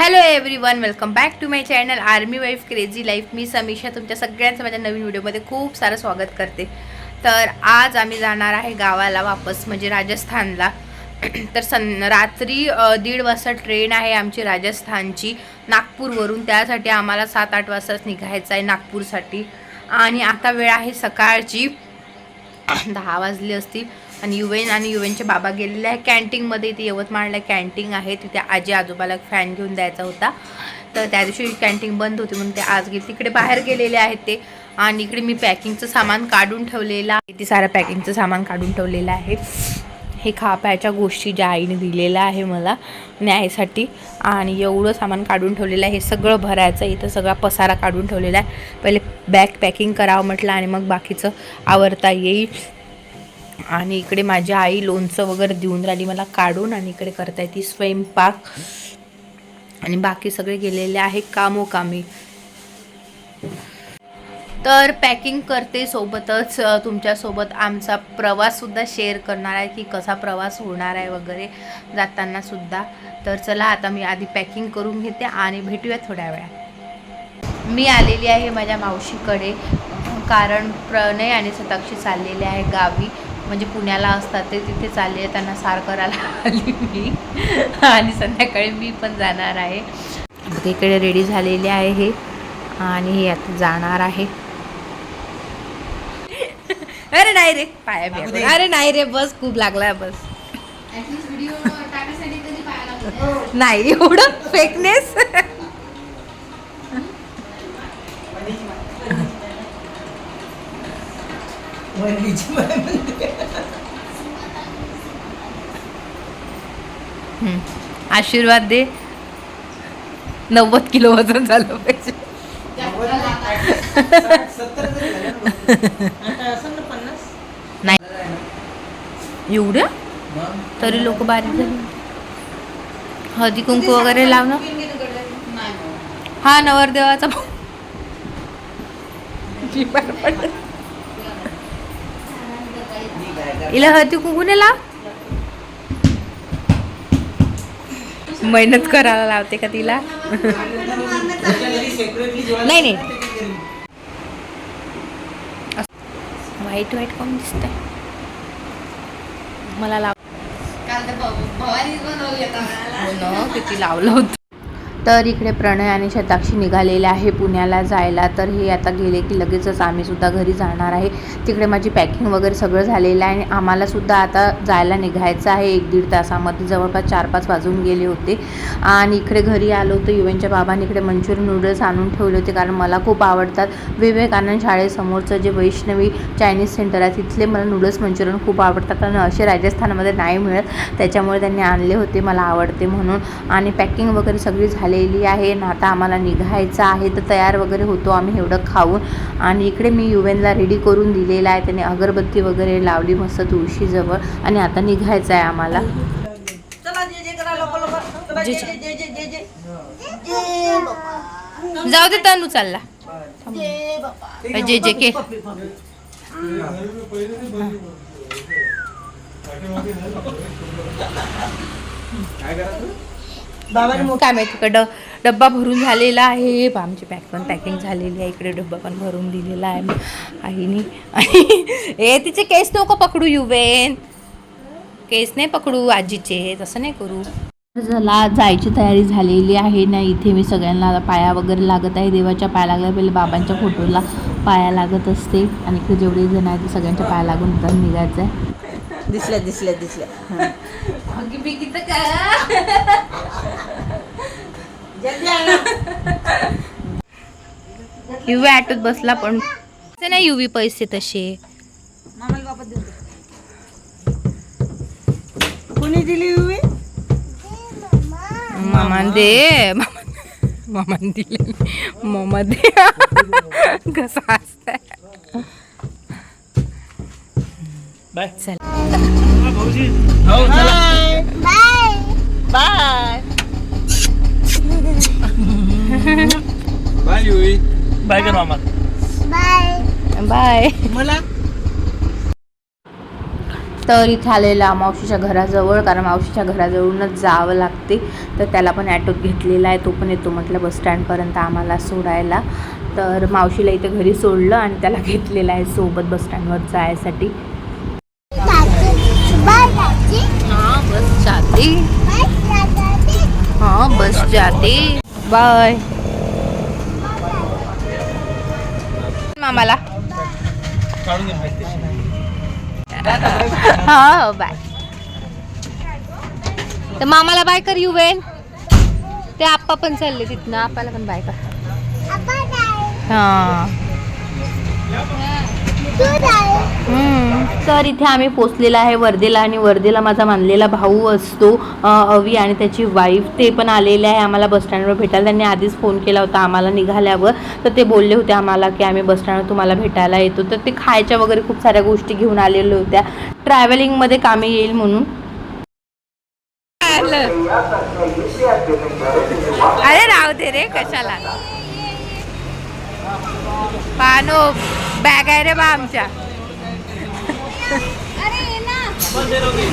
Hello everyone welcome back to my channel army wife crazy life मी समीषा तुमच्या सगळ्यांचं माझ्या नवीन व्हिडिओमध्ये खूप सारं स्वागत करते. तर आज आम्ही जाणार आहे गावाला वापस म्हणजे राजस्थानला. तर सं रात्री दीड वाजता ट्रेन आहे आमची राजस्थानची. नागपूरवरून. त्यासाठी आम्हाला सात आठ वाजताच निघायचं आहे नागपूरसाठी. आणि आता वेळ आहे सकाळची. दहा वाजली असतील. आणि युवेन आणि युवेनचे बाबा गेलेले आहे. कॅन्टीनमध्ये इथे यवतमाळला कॅन्टीन आहे. तिथे आजी आजोबाला फॅन घेऊन द्यायचा होता. तर त्या दिवशी कॅन्टीन बंद होती म्हणून ते आज गेले. तिकडे बाहेर गेलेले आहेत ते. आणि इकडे मी पॅकिंगचं सामान काढून ठेवलेलं आहे. ते सारं पॅकिंगचं सामान काढून ठेवलेलं आहे. हे खाप्याच्या गोष्टी ज्या आईने दिलेल्या आहे मला न्यायसाठी. आणि एवढं सामान काढून ठेवलेलं आहे. हे सगळं भरायचं इथं सगळा पसारा काढून ठेवलेला आहे. पहिले बॅग पॅकिंग करावं म्हटलं आणि मग बाकीचं आवरता येईल. आणि इकडे माझी आई लोणचं वगैरे देऊन राहिली मला काढून आणि इकडे करता येते स्वयंपाक. आणि बाकी सगळे गेलेले आहे कामोकामी. तर पॅकिंग करते सोबतच तुमच्यासोबत आमचा प्रवाससुद्धा शेअर करणार आहे की कसा प्रवास होणार आहे वगैरे जाताना सुद्धा. तर चला आता मी आधी पॅकिंग करून घेते आणि भेटूया थोड्या वेळात. मी आलेली आहे माझ्या मावशीकडे कारण प्रणय आणि सताक्षी चाललेले आहे गावी. म्हणजे पुण्याला असतात ते तिथे चालले त्यांना सार करायला आली मी. आणि संध्याकाळी मी पण जाणार आहे. इकडे रेडी झालेले आहे हे. आणि हे आता जाणार आहे. अरे नाही रे पाया बिया अरे नाही रे बस खूप लागला बस. नाही एवढं फेकनेस आशीर्वाद दे नव्वद किलो वजन झालं पाहिजे नाही एवढ्या तरी लोक बारीक झाली हळदी कुंकू वगैरे लावणं हा नवरदेवाचा हिला हळदी कुंकू लाव मेहनत करायला लावते का तिला? नाही नाही. वाईट वाईट कोण दिसतंय? मला लाव हो ना, किती लावलं होतं. तर इकडे प्रणय आणि शताक्षी निघालेले आहे पुण्याला जायला. तर हे आता गेले की लगेचच आम्हीसुद्धा घरी जाणार आहे. तिकडे माझी पॅकिंग वगैरे सगळं झालेलं आहे आणि आम्हालासुद्धा आता जायला निघायचं आहे एक दीड तासामध्ये. जवळपास चार पाच वाजून गेले होते. आणि इकडे घरी आलो तर युवेनच्या बाबांनी इकडे मंचुरियन नूडल्स आणून ठेवले होते कारण मला खूप आवडतात. विवेकानंद शाळेसमोरचं जे वैष्णवी चायनीज सेंटर आहे तिथले मला नूडल्स मंचुरियन खूप आवडतात आणि असे राजस्थानमध्ये नाही मिळत. त्याच्यामुळे त्यांनी आणले होते मला आवडते म्हणून. आणि पॅकिंग वगैरे सगळी झाली झालेली आहे. आणि आता आम्हाला निघायचं आहे तर तयार वगैरे होतो आम्ही एवढं खाऊन. आणि इकडे मी युवेनला रेडी करून दिलेला आहे. त्याने अगरबत्ती वगैरे लावली मस्त तुळशीजवळ. आणि आता निघायचं आहे आम्हाला. जाऊ दे तनू चालला. जे जे के. बाबाने काय माहिती का ड डब्बा भरून झालेला आहे. आमची पॅक पण पॅकिंग झालेली आहे. इकडे डब्बा पण भरून दिलेला आहे. आईनी. आणि ए तिचे केस नको पकडू युवेन. केस नाही पकडू आजीचे. तसं नाही करू. चला जायची तयारी झालेली आहे. ना इथे मी सगळ्यांना पाया वगैरे लागत आहे. देवाच्या पाया लागल्या पहिले बाबांच्या फोटोला पाया लागत असते. आणि इकडे जेवढे जण आहेत ते सगळ्यांच्या पाया लागून निघायचं आहे दिसल्या दिसल्या दिसल्या. युवी ऑटोत बसला पण. ते नाही युवी पैसे तसे. कोणी दिली उभी मामान दे. मामान दिले मामा दे. कसा असताय चल. बाय. बाय बाय युई बाय कर मामा बाय मला तर इथे आलेला मावशीच्या घराजवळ कारण मावशीच्या घराजवळूनच जावं लागते. तर त्याला पण ॲटोत घेतलेला आहे. तो पण येतो म्हटलं बस स्टँडपर्यंत आम्हाला सोडायला. तर मावशीला इथे घरी सोडलं आणि त्याला घेतलेलं आहे सोबत बस स्टँडवर जायसाठी. हाँ बस जाते. हाँ बस जाते. बाय. मामाला काढून घे माहिती हा बाय तर मामाला बाय कर यू वेन ते आप्पा पण चालले तिथनं आप्पाला पण बाय कर. हा. तर इथे आम्ही पोचलेला आहे वर्धेला आणि वर्धेला माझा मानलेला भाऊ असतो अवी आणि त्याची वाईफ ते पण आलेले आहे आम्हाला बसस्टँडवर भेटायला. त्यांनी आधीच फोन केला होता आम्हाला निघाल्यावर. तर ते बोलले होते आम्हाला की आम्ही बसस्टँडवर तुम्हाला भेटायला येतो. तर ते खायच्या वगैरे खूप साऱ्या गोष्टी घेऊन आलेल्या होत्या. ट्रॅव्हलिंगमध्ये कामे येईल म्हणून. अरे राहू दे रे कशाला? पानो बॅग आहे रे बा आमच्या.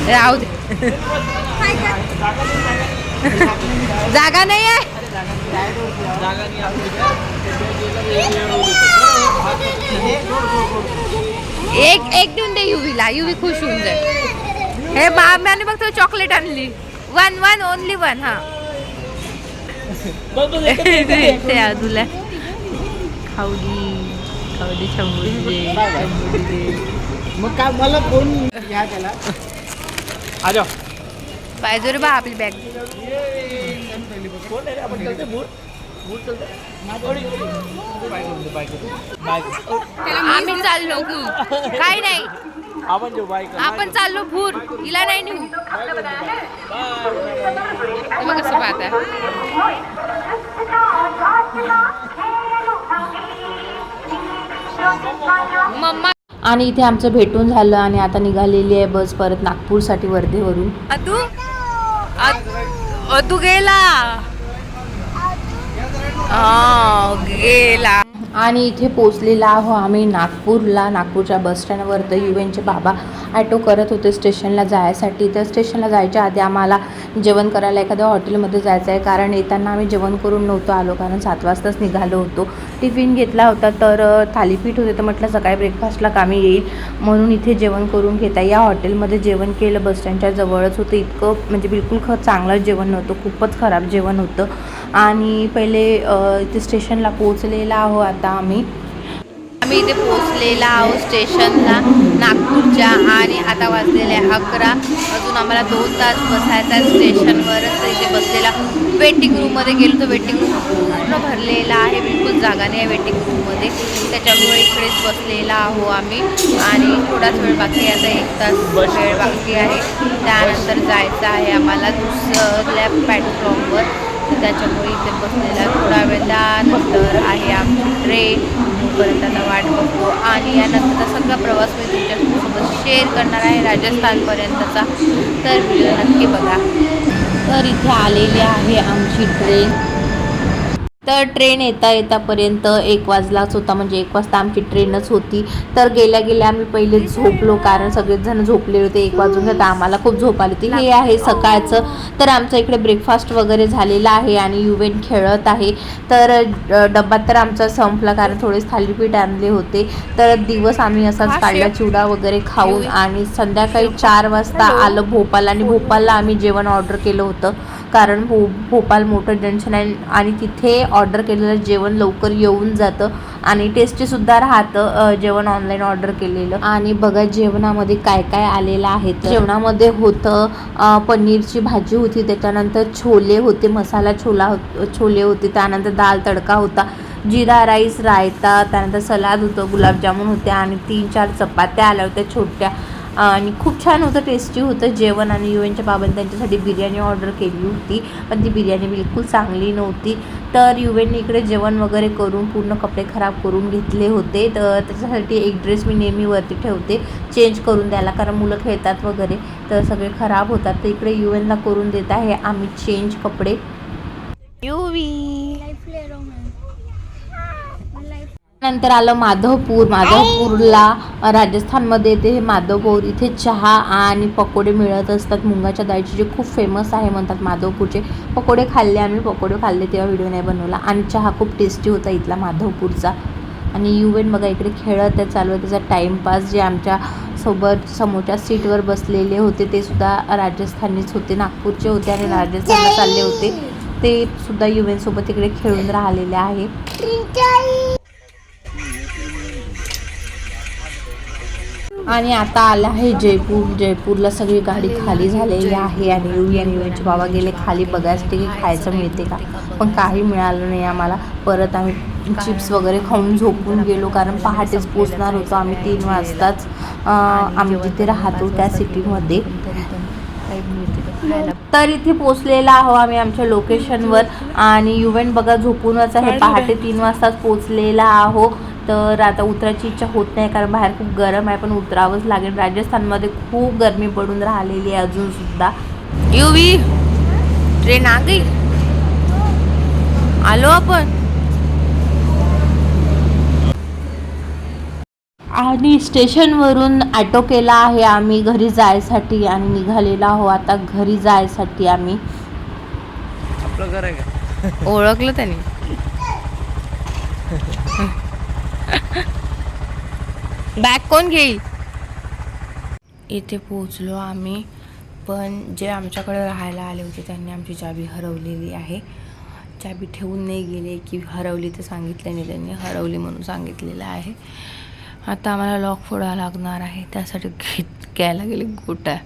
राहू दे. जागा नाही आहे? एक एक देऊन दे युवीला युवी खुश होऊन जाईल. हे बाब्याने बघ तो चॉकलेट आणली. वन वन ओनली वन हा. ते शंभूची मग काय मला फोन घ्या त्याला. आ जाओ पाहिजे रे बा आपली बॅग कोण आहे रे? आपण चलते भूर भूर चलते बाय करतो बाय करतो बाय करतो आम्ही चाललो काय नाही. आपण जेव बाय कर. आपण चाललो भूर हिला नाही नेऊ. हे बघ कसं पाहत आहे मम्मा. आणि इथे आमचं भेटून झालं आणि आता निघालेली आहे बस परत नागपूरसाठी वर्धेवरून. अदू? अदू गेला? गेला. आणि इथे पोचलेला आहो आम्ही नागपूरला नागपूरच्या बसस्टँडवर तर युएनचे बाबा ॲटो करत होते स्टेशनला जायसाठी. तर स्टेशनला जायच्या आधी आम्हाला जेवण करायला एखाद्या हॉटेलमध्ये जायचं आहे. कारण येताना आम्ही जेवण करून नव्हतो आलो. कारण सात वाजताच निघालो होतो. टिफिन घेतला होता तर थालीपीठ होते. तर म्हटलं सकाळी ब्रेकफास्टला कामी येईल. म्हणून इथे जेवण करून घेता. या हॉटेलमध्ये जेवण केलं. बसस्टँडच्या जवळच होतं. इतकं म्हणजे बिलकुल ख चांगलं जेवण नव्हतं. खूपच खराब जेवण होतं. आणि पहिले इथे स्टेशनला पोहोचलेला आहो आता आम्ही. आम्ही इथे पोहोचलेला आहोत स्टेशनला नागपूरच्या आणि आता वाजलेले आहे अकरा. अजून आम्हाला दोन तास बसायचा आहे स्टेशनवरच. इथे बसलेला वेटिंग रूममध्ये गेलो तर वेटिंग रूम पूर्ण भरलेला आहे. बिलकुल जागा नाही आहे वेटिंग रूममध्ये त्याच्यामुळे इकडेच बसलेला आहो आम्ही. आणि थोडाच वेळ बाकी आता एक तास वेळ बाकी आहे. त्यानंतर जायचं आहे आम्हाला दुसऱ्या प्लॅटफॉर्मवर त्याच्यामुळे इथे बसलेला थोडा वेळ त्यानंतर आहे आमची ट्रेन तोपर्यंत आता वाट बघतो. आणि यानंतरचा सगळा प्रवास मी तुमच्यासोबत शेअर करणार आहे राजस्थानपर्यंतचा. तर व्हिडिओ नक्की बघा. तर इथे आलेली आहे आमची ट्रेन तर ट्रेन येता येतापर्यंत एक वाजलाच होता म्हणजे एक वाजता आमची ट्रेनच होती. तर गेल्या गेल्या आम्ही पहिले झोपलो कारण सगळेच जण झोपले होते. एक वाजून तर आम्हाला खूप झोप आली होती. हे आहे सकाळचं. तर आमचं इकडे ब्रेकफास्ट वगैरे झालेला आहे आणि युवेन खेळत आहे. तर डब्बा तर आमचा संपला कारण थोडेच थालीपीठ आणले होते. तर दिवस आम्ही असाच काढला चिवडा वगैरे खाऊन आणि संध्याकाळी चार वाजता आलं भोपाल आणि भोपालला आम्ही जेवण ऑर्डर केलं होतं. कारण भो भोपाल मोठं जंक्शन आहे आणि तिथे ऑर्डर केलेलं जेवण लवकर येऊन जातं आणि टेस्टीसुद्धा राहतं जेवण ऑनलाईन ऑर्डर केलेलं. आणि बघा जेवणामध्ये काय काय आलेलं आहे जेवणामध्ये होतं पनीरची भाजी होती त्याच्यानंतर छोले होते मसाला छोला होत छोले होते त्यानंतर दाल तडका होता जिरा राईस रायता त्यानंतर सलाद होतं गुलाबजामुन होते आणि तीन चार चपात्या आल्या होत्या छोट्या. आणि खूप छान होतं टेस्टी होतं. जेवण आणि युएनच्या बाबांनी त्यांच्यासाठी बिर्याणी ऑर्डर केली होती पण ती बिर्याणी बिलकुल चांगली नव्हती. तर युएनने इकडे जेवण वगैरे करून पूर्ण कपडे खराब करून घेतले होते. तर त्याच्यासाठी एक ड्रेस मी नेहमी वरती ठेवते चेंज करून द्यायला कारण मुलं खेळतात वगैरे. तर सगळे खराब होतात. तर इकडे युएनला करून देत आहे आम्ही चेंज कपडे. युवी नंतर आलं माधवपूर. माधवपूरला राजस्थानमध्ये ते माधवपूर इथे चहा आणि पकोडे मिळत असतात. मुंगाच्या डाळीचे जे खूप फेमस आहे म्हणतात माधवपूरचे. पकोडे खाल्ले आम्ही. पकोडे खाल्ले तेव्हा व्हिडिओ नाही बनवला. आणि चहा खूप टेस्टी होता इथला माधवपूरचा. आणि युवेन बघा इकडे खेळत आहे चालू आहे. त्याचा टाईमपास जे आमच्यासोबत समोरच्या सीटवर बसलेले होते ते सुद्धा राजस्थानीच होते. नागपूरचे होते आणि राजस्थानला चालले होते. ते सुद्धा युवेनसोबत इकडे खेळून राहिलेले आहे. आणि आता आलं आहे जयपूर. जयपूरला सगळी गाडी खाली झालेली आहे आणि युवी आणि युवीचे बाबा गेले खाली. बघायसाठी की खायचं मिळते का? पण काही मिळालं नाही आम्हाला. परत आम्ही चिप्स वगैरे खाऊन झोपून गेलो. कारण पहाटेच पोचणार होतो आम्ही तीन वाजताच. आम्ही जिथे राहतो त्या सिटीमध्ये. तर इथे पोचलेला आहो आम्ही आमच्या लोकेशनवर. आणि युवेंट बघा झोपूनच आहे. पहाटे तीन वाजताच पोचलेला आहो. तर आता उतरायची इच्छा होत नाही कारण बाहेर खूप गरम आहे पण उतरावंच लागेल. राजस्थानमध्ये खूप गरमी पडून राहिलेली आहे अजून सुद्धा. युवी ट्रेन आ गई? आलो आपण. आणि स्टेशनवरून ॲटो केला आहे आम्ही घरी जायसाठी आणि निघालेलो आहो आता घरी जायसाठी आम्ही. आपलं घर आहे का? ओळखलं त्याने. बॅग कोण घेईल? इथे पोचलो आम्ही पण जे आमच्याकडे राहायला आले होते त्यांनी आमची चाबी हरवलेली आहे. चाबी ठेवून नाही गेले की हरवली तर सांगितलं नाही त्यांनी हरवली म्हणून सांगितलेलं आहे. आता आम्हाला लॉक फोडावं लागणार आहे त्यासाठी घेत घ्यायला गेले गोट्या.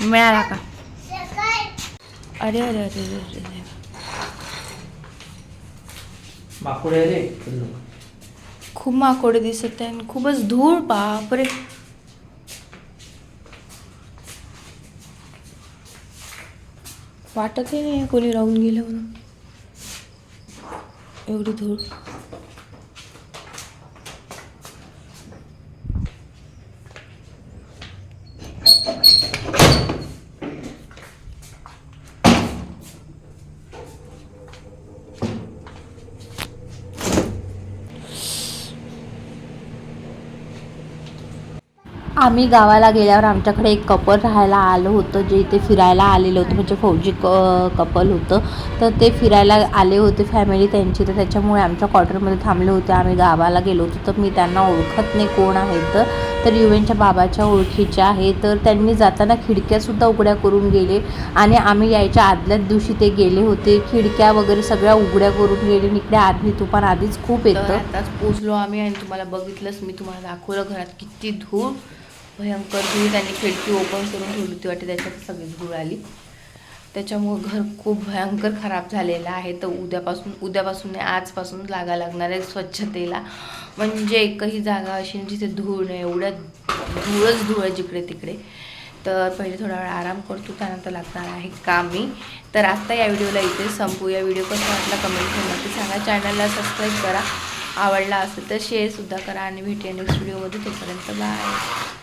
मिळाला का? अरे अरे अरे अरे. अरे खूप माकोडे दिसत आहे. आणि खूपच धूळ बापरे. वाटतही नाही कोणी राहून गेलं म्हणून एवढी धूळ. आम्ही गावाला गेल्यावर आमच्याकडे एक कपल राहायला आलं होतं जे इथे फिरायला आलेलं होतं म्हणजे फौजी क कपल होतं. तर ते फिरायला आले होते फॅमिली त्यांची. तर त्याच्यामुळे आमच्या क्वार्टरमध्ये थांबले होते. आम्ही गावाला गेलो होतो. तर मी त्यांना ओळखत नाही कोण आहेत तर. युवेनच्या बाबाच्या ओळखीच्या आहे. तर त्यांनी जाताना खिडक्यासुद्धा उघड्या करून गेले. आणि आम्ही यायच्या आदल्याच दिवशी ते गेले होते. खिडक्या वगैरे सगळ्या उघड्या करून गेले. इकडे आधी तुफान आधीच खूप येतं. आताच पोचलो आम्ही आणि तुम्हाला बघितलंच. मी तुम्हाला दाखवलं घरात किती धूळ. भयंकर धूळ त्यांनी खिडकी ओपन करून ठेवली होती वाटते त्याच्यात सगळी धूळ आली. त्याच्यामुळं घर खूप भयंकर खराब झालेलं आहे. तर उद्यापासून उद्यापासून नाही आजपासून लागा लागणार आहे स्वच्छतेला. म्हणजे एकही जागा अशी जिथे धूळ नाही एवढ्या धूळच धूळ आहे जिकडे तिकडे. तर पहिले थोडा वेळ आराम करतो त्यानंतर लागणार आहे कामी. तर आत्ता या व्हिडिओला इथे संपू. या व्हिडिओ कसा वाटला कमेंट करून नक्की सांगा. चॅनलला सबस्क्राईब करा. आवडला असेल तर शेअरसुद्धा करा आणि भेटूया नेक्स्ट व्हिडिओमध्ये तोपर्यंत बाय